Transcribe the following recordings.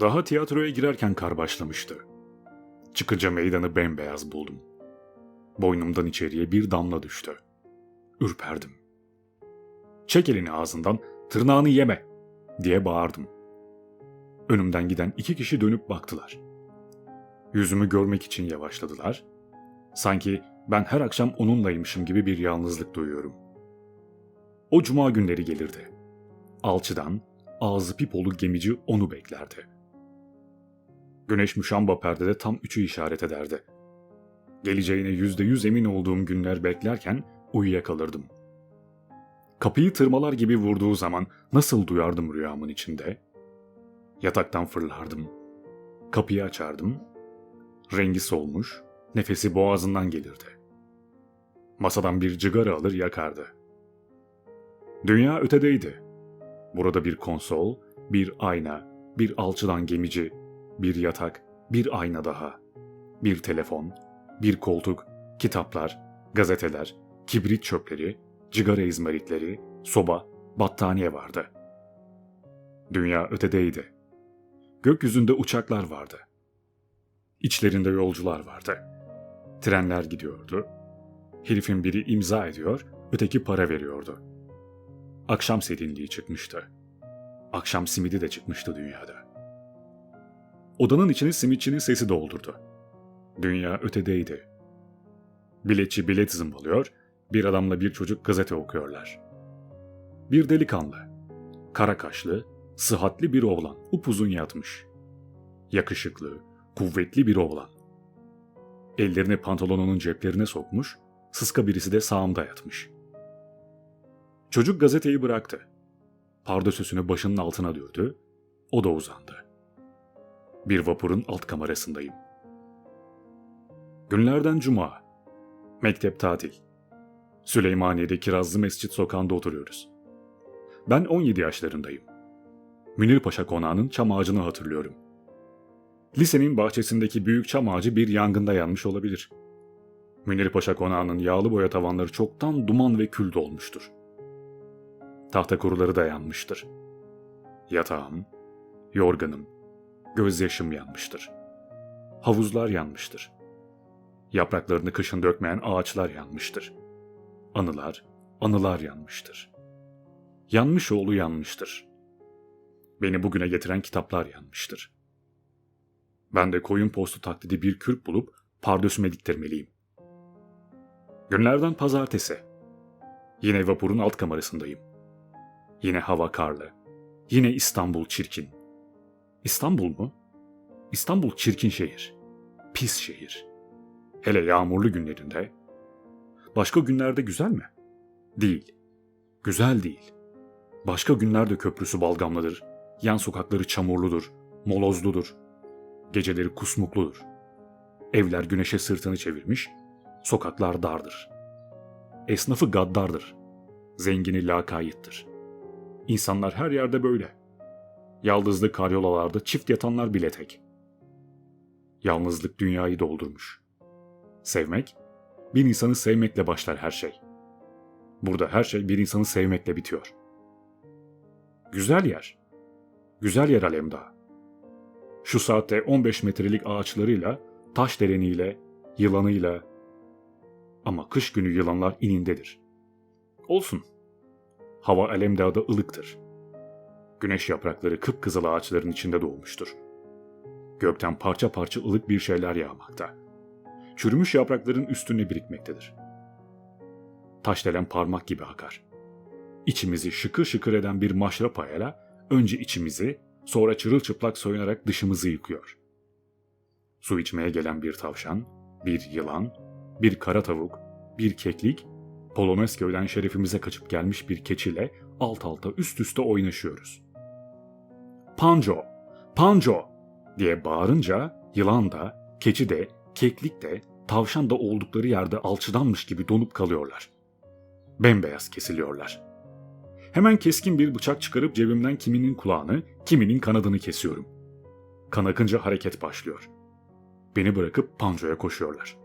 Daha tiyatroya girerken kar başlamıştı. Çıkınca meydanı bembeyaz buldum. Boynumdan içeriye bir damla düştü. Ürperdim. Çek elini ağzından, tırnağını yeme diye bağırdım. Önümden giden iki kişi dönüp baktılar. Yüzümü görmek için yavaşladılar. Sanki ben her akşam onunlaymışım gibi bir yalnızlık duyuyorum. O cuma günleri gelirdi. Alçıdan, ağzı pipolu gemici onu beklerdi. Güneş müşamba perdede tam üçü işaret ederdi. Geleceğine yüzde yüz emin olduğum günler beklerken uyuyakalırdım. Kapıyı tırmalar gibi vurduğu zaman nasıl duyardım rüyamın içinde? Yataktan fırlardım. Kapıyı açardım. Rengi solmuş, nefesi boğazından gelirdi. Masadan bir cigara alır yakardı. Dünya ötedeydi. Burada bir konsol, bir ayna, bir alçıdan gemici, bir yatak, bir ayna daha, bir telefon, bir koltuk, kitaplar, gazeteler, kibrit çöpleri, cigara izmaritleri, soba, battaniye vardı. Dünya ötedeydi. Gökyüzünde uçaklar vardı. İçlerinde yolcular vardı. Trenler gidiyordu. Herifin biri imza ediyor, öteki para veriyordu. Akşam serinliği çıkmıştı. Akşam simidi de çıkmıştı dünyada. Odanın içini simitçinin sesi doldurdu. Dünya ötedeydi. Biletçi bilet zımbalıyor, bir adamla bir çocuk gazete okuyorlar. Bir delikanlı, kara kaşlı, sıhhatli bir oğlan upuzun yatmış. Yakışıklı, kuvvetli bir oğlan. Ellerini pantolonunun ceplerine sokmuş, sıska birisi de sağımda yatmış. Çocuk gazeteyi bıraktı. Pardösüsünü başının altına dürdü, o da uzandı. Bir vapurun alt kamerasındayım. Günlerden cuma. Mektep tatil. Süleymaniye'de Kirazlı Mescit sokağında oturuyoruz. Ben 17 yaşlarındayım. Münir Paşa konağının çam ağacını hatırlıyorum. Lisenin bahçesindeki büyük çam ağacı bir yangında yanmış olabilir. Münir Paşa konağının yağlı boya tavanları çoktan duman ve kül dolmuştur. Tahta kuruları da yanmıştır. Yatağım, yorganım, gözyaşım yanmıştır. Havuzlar yanmıştır. Yapraklarını kışın dökmeyen ağaçlar yanmıştır. Anılar, anılar yanmıştır. Yanmış oğlu yanmıştır. Beni bugüne getiren kitaplar yanmıştır. Ben de koyun postu taklidi bir kürk bulup pardösüme diktirmeliyim. Günlerden pazartesi. Yine vapurun alt kamerasındayım. Yine hava karlı. Yine İstanbul çirkin. İstanbul mu? İstanbul çirkin şehir. Pis şehir. Hele yağmurlu günlerinde. Başka günlerde güzel mi? Değil. Güzel değil. Başka günlerde köprüsü balgamlıdır. Yan sokakları çamurludur. Molozludur. Geceleri kusmukludur. Evler güneşe sırtını çevirmiş. Sokaklar dardır. Esnafı gaddardır. Zengini lakayıttır. İnsanlar her yerde böyle. Yaldızlı karyolalarda çift yatanlar bile tek. Yalnızlık dünyayı doldurmuş. Sevmek, bir insanı sevmekle başlar her şey. Burada her şey bir insanı sevmekle bitiyor. Güzel yer. Güzel yer Alemdağ. Şu saatte 15 metrelik ağaçlarıyla, taş dereniyle, yılanıyla... Ama kış günü yılanlar inindedir. Olsun. Hava Alemdağ'da ılıktır. Güneş yaprakları kıpkızıl ağaçların içinde doğmuştur. Gökten parça parça ılık bir şeyler yağmakta. Çürümüş yaprakların üstüne birikmektedir. Taşdelen parmak gibi akar. İçimizi şıkır şıkır eden bir maşrapayla önce içimizi, sonra çırılçıplak soyunarak dışımızı yıkıyor. Su içmeye gelen bir tavşan, bir yılan, bir kara tavuk, bir keklik, Polonezköy'den şerefimize kaçıp gelmiş bir keçiyle alt alta üst üste oynaşıyoruz. Panco, Panco diye bağırınca yılan da, keçi de, keklik de, tavşan da oldukları yerde alçıdanmış gibi donup kalıyorlar. Bembeyaz kesiliyorlar. Hemen keskin bir bıçak çıkarıp cebimden kiminin kulağını, kiminin kanadını kesiyorum. Kan akınca hareket başlıyor. Beni bırakıp Panco'ya koşuyorlar.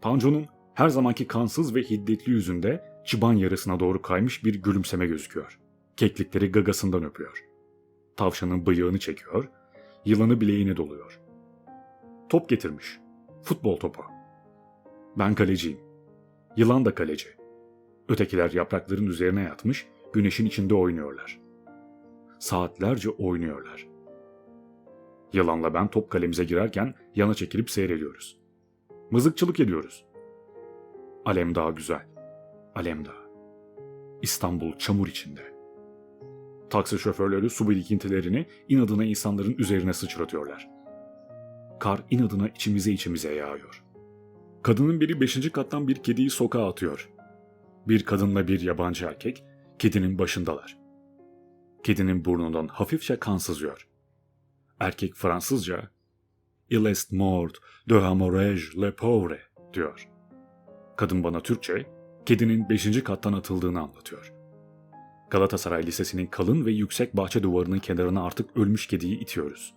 Panco'nun her zamanki kansız ve hiddetli yüzünde çıban yarısına doğru kaymış bir gülümseme gözüküyor. Keklikleri gagasından öpüyor. Tavşanın bıyığını çekiyor, yılanı bileğine doluyor. Top getirmiş. Futbol topu. Ben kaleciyim. Yılan da kaleci. Ötekiler yaprakların üzerine yatmış, güneşin içinde oynuyorlar. Saatlerce oynuyorlar. Yılanla ben top kalemize girerken yana çekilip seyrediyoruz. Mızıkçılık ediyoruz. Alemdağ güzel. Alemdağ. İstanbul çamur içinde. Taksi şoförleri su birikintilerini inadına insanların üzerine sıçratıyorlar. Kar inadına içimize içimize yağıyor. Kadının biri beşinci kattan bir kediyi sokağa atıyor. Bir kadınla bir yabancı erkek kedinin başındalar. Kedinin burnundan hafifçe kan sızıyor. Erkek Fransızca Il est mort de hemorrhage le pauvre diyor. Kadın bana Türkçe kedinin beşinci kattan atıldığını anlatıyor. Galatasaray Lisesi'nin kalın ve yüksek bahçe duvarının kenarına artık ölmüş kediyi itiyoruz.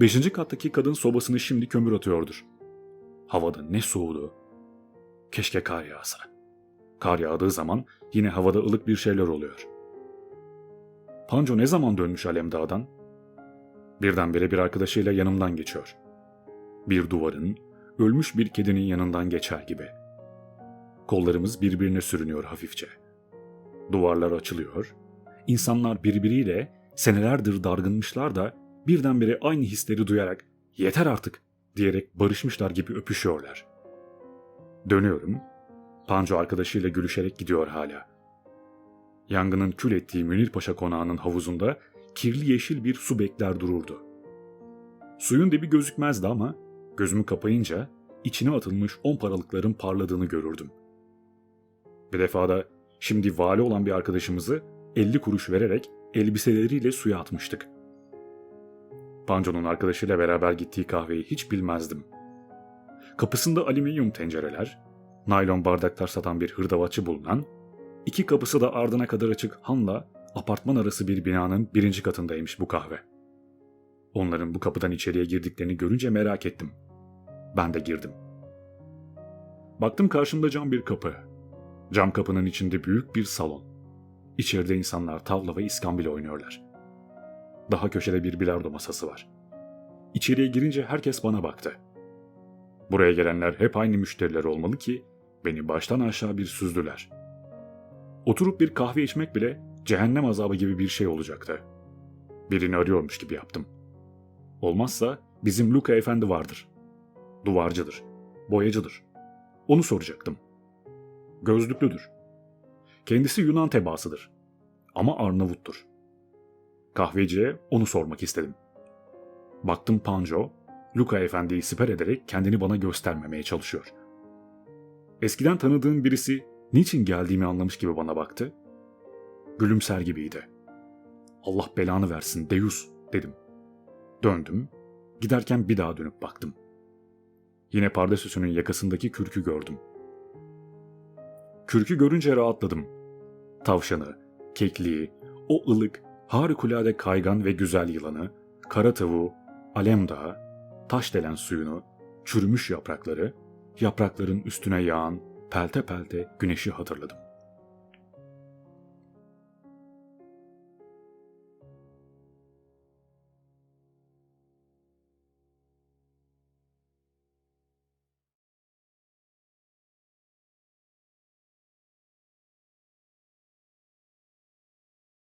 Beşinci kattaki kadın sobasını şimdi kömür atıyordur. Havada ne soğudu. Keşke kar yağsa. Kar yağdığı zaman yine havada ılık bir şeyler oluyor. Panco ne zaman dönmüş Alemdağ'dan? Birdenbire bir arkadaşıyla yanımdan geçiyor. Bir duvarın, ölmüş bir kedinin yanından geçer gibi. Kollarımız birbirine sürünüyor hafifçe. Duvarlar açılıyor. İnsanlar birbiriyle senelerdir dargınmışlar da birdenbire aynı hisleri duyarak yeter artık diyerek barışmışlar gibi öpüşüyorlar. Dönüyorum. Panco arkadaşıyla gülüşerek gidiyor hala. Yangının kül ettiği Münir Paşa konağının havuzunda kirli yeşil bir su bekler dururdu. Suyun dibi gözükmezdi ama gözümü kapayınca içine atılmış on paralıkların parladığını görürdüm. Bir defada şimdi vali olan bir arkadaşımızı 50 kuruş vererek elbiseleriyle suya atmıştık. Panco'nun arkadaşıyla beraber gittiği kahveyi hiç bilmezdim. Kapısında alüminyum tencereler, naylon bardaklar satan bir hırdavatçı bulunan, iki kapısı da ardına kadar açık hanla apartman arası bir binanın birinci katındaymış bu kahve. Onların bu kapıdan içeriye girdiklerini görünce merak ettim. Ben de girdim. Baktım karşımda cam bir kapı. Cam kapının içinde büyük bir salon. İçeride insanlar tavla ve iskambil oynuyorlar. Daha köşede bir bilardo masası var. İçeriye girince herkes bana baktı. Buraya gelenler hep aynı müşteriler olmalı ki beni baştan aşağı bir süzdüler. Oturup bir kahve içmek bile cehennem azabı gibi bir şey olacaktı. Birini arıyormuş gibi yaptım. Olmazsa bizim Luka efendi vardır. Duvarcıdır, boyacıdır. Onu soracaktım. Gözlüklüdür. Kendisi Yunan tebaasıdır. Ama Arnavuttur. Kahveciye onu sormak istedim. Baktım Panco, Luka efendiyi siper ederek kendini bana göstermemeye çalışıyor. Eskiden tanıdığım birisi niçin geldiğimi anlamış gibi bana baktı. Gülümser gibiydi. Allah belanı versin Deus dedim. Döndüm, giderken bir daha dönüp baktım. Yine pardesüsünün yakasındaki kürkü gördüm. Kürkü görünce rahatladım. Tavşanı, kekliği, o ılık, harikulade kaygan ve güzel yılanı, kara tavuğu, alem dağı, taş delen suyunu, çürümüş yaprakları, yaprakların üstüne yağan pelte pelte güneşi hatırladım.